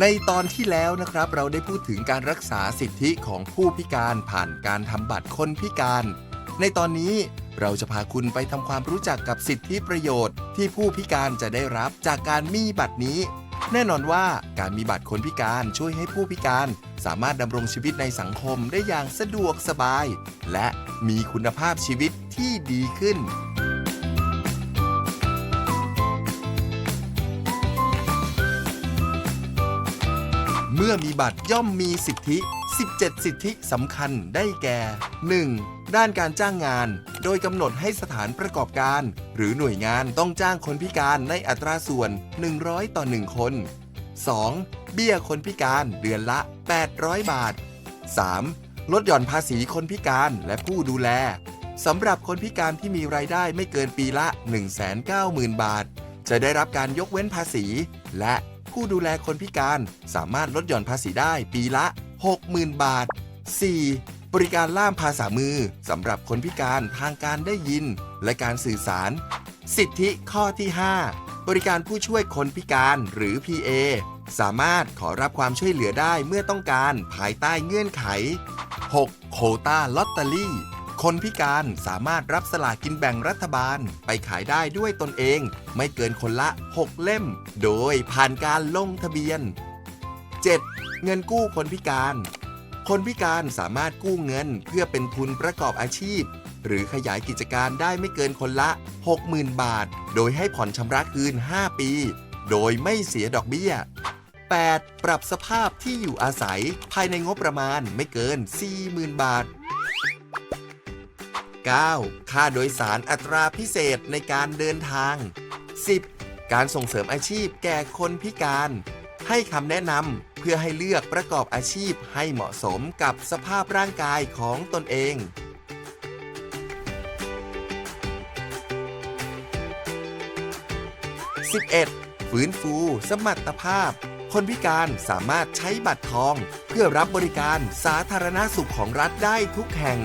ในตอนที่แล้วนะครับเราได้พูดถึงการรักษาสิทธิของผู้พิการผ่านการทำบัตรคนพิการ ในตอนนี้เราจะพาคุณไปทำความรู้จักกับสิทธิประโยชน์ ที่ผู้พิการจะได้รับจากการมีบัตรนี้ แน่นอนว่าการมีบัตรคนพิการช่วยให้ผู้พิการ สามารถดำรงชีวิตในสังคมได้อย่างสะดวกสบาย และมีคุณภาพชีวิตที่ดีขึ้น เมื่อมีบัตรย่อมมีสิทธิ 17 สิทธิสำคัญได้แก่ 1. ด้านการจ้างงาน โดยกำหนดให้สถานประกอบการ หรือหน่วยงานต้องจ้างคนพิการในอัตราส่วน 100 ต่อ 1 คน 2. เบี้ยคนพิการเดือนละ 800 บาท 3. ลดหย่อนภาษีคนพิการและผู้ดูแลสำหรับคนพิการที่มีรายได้ไม่เกินปีละ 190,000 บาท จะได้รับการยกเว้นภาษี และ ผู้ดูแลคนพิการสามารถลดหย่อนภาษีได้ปีละ 60,000 บาท 4. บริการล่ามภาษามือสำหรับคนพิการทางการได้ยิน และการสื่อสาร สิทธิข้อที่ 5 บริการผู้ช่วยคนพิการหรือ PA สามารถขอรับความช่วยเหลือได้เมื่อต้องการภายใต้เงื่อนไข 6. โควตาลอตเตอรี่ คนพิการสามารถรับสลากกินแบ่งรัฐบาลไปขายได้ด้วยตนเอง ไม่เกินคนละ 6 เล่ม โดยผ่านการลงทะเบียน 7. เงินกู้คนพิการ คนพิการสามารถกู้เงินเพื่อเป็นทุนประกอบอาชีพ หรือขยายกิจการได้ไม่เกินคนละ 60,000 บาท โดยให้ผ่อนชำระคืน 5 ปี โดยไม่เสียดอกเบี้ย 8. ปรับสภาพที่อยู่อาศัยภายในงบประมาณไม่เกิน 40,000 บาท 9. ค่าโดยสารอัตราพิเศษในการเดินทาง 10. การส่งเสริมอาชีพแก่คนพิการ ให้คำแนะนำเพื่อให้เลือกประกอบอาชีพให้เหมาะสมกับสภาพร่างกายของตนเอง 11. ฟื้นฟูสมรรถภาพ คนพิการสามารถใช้บัตรทอง เพื่อรับบริการสาธารณสุขของรัฐได้ทุกแห่ง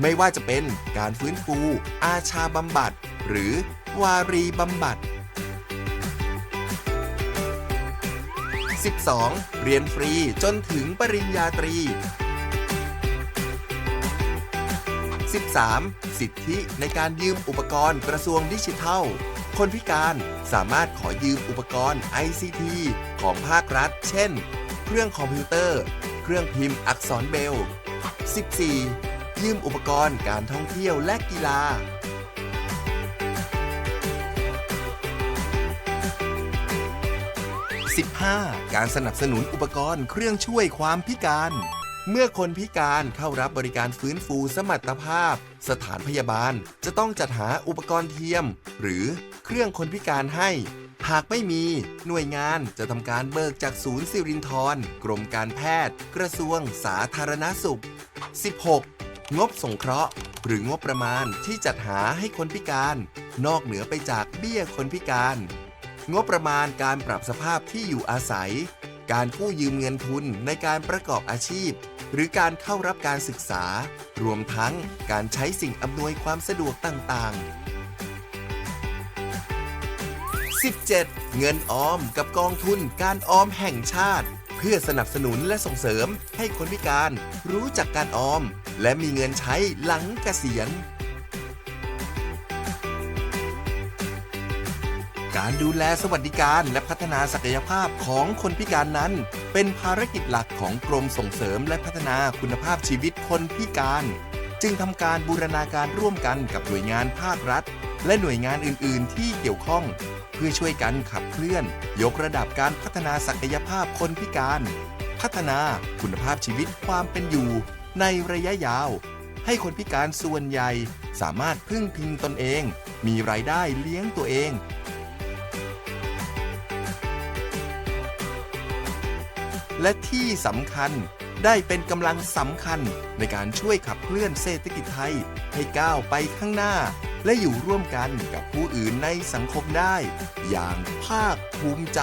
ไม่ว่าจะเป็นการฟื้นฟู อาชาบำบัด หรือวารีบำบัด 12. เรียนฟรีจนถึงปริญญาตรี 13. สิทธิในการยืมอุปกรณ์กระทรวงดิจิทัล คนพิการสามารถขอยืมอุปกรณ์ ICT ของภาครัฐ เช่น เครื่องคอมพิวเตอร์ เครื่องพิมพ์อักษรเบล 14. ยืมอุปกรณ์การท่องเที่ยวและกีฬา 15. การสนับสนุนอุปกรณ์เครื่องช่วยความพิการ เมื่อคนพิการเข้ารับบริการฟื้นฟูสมรรถภาพ สถานพยาบาลจะต้องจัดหาอุปกรณ์เทียม หรือเครื่องคนพิการให้ หากไม่มี หน่วยงานจะทำการเบิกจากศูนย์สิรินทรกรมการแพทย์ กระทรวงสาธารณสุข 16. งบสงเคราะห์ หรืองบประมาณที่จัดหาให้คนพิการ นอกเหนือไปจากเบี้ยคนพิการ งบประมาณการปรับสภาพที่อยู่อาศัย การกู้ยืมเงินทุนในการประกอบอาชีพ หรือการเข้ารับการศึกษา รวมทั้งการใช้สิ่งอำนวยความสะดวกต่างๆ 17. เงินออมกับกองทุนการออมแห่งชาติ เพื่อสนับสนุนและส่งเสริมให้คนพิการรู้จักการออม และมีเงินใช้หลังเกษียณ การดูแลสวัสดิการและพัฒนาศักยภาพของคนพิการนั้น เป็นภารกิจหลักของกรมส่งเสริมและพัฒนาคุณภาพชีวิตคนพิการ จึงทำการบูรณาการร่วมกันกับหน่วยงานภาครัฐ และหน่วยงานอื่น ๆ ที่เกี่ยวข้อง เพื่อช่วยกันขับเคลื่อน ยกระดับการพัฒนาศักยภาพคนพิการ พัฒนาคุณภาพชีวิตความเป็นอยู่ ในระยะยาว ให้คนพิการส่วนใหญ่สามารถพึ่งพิงตนเอง มีรายได้เลี้ยงตัวเอง และที่สำคัญได้เป็นกำลังสำคัญในการช่วยขับเคลื่อนเศรษฐกิจไทย ให้ก้าวไปข้างหน้า และอยู่ร่วมกันกับผู้อื่นในสังคมได้ อย่างภาคภูมิใจ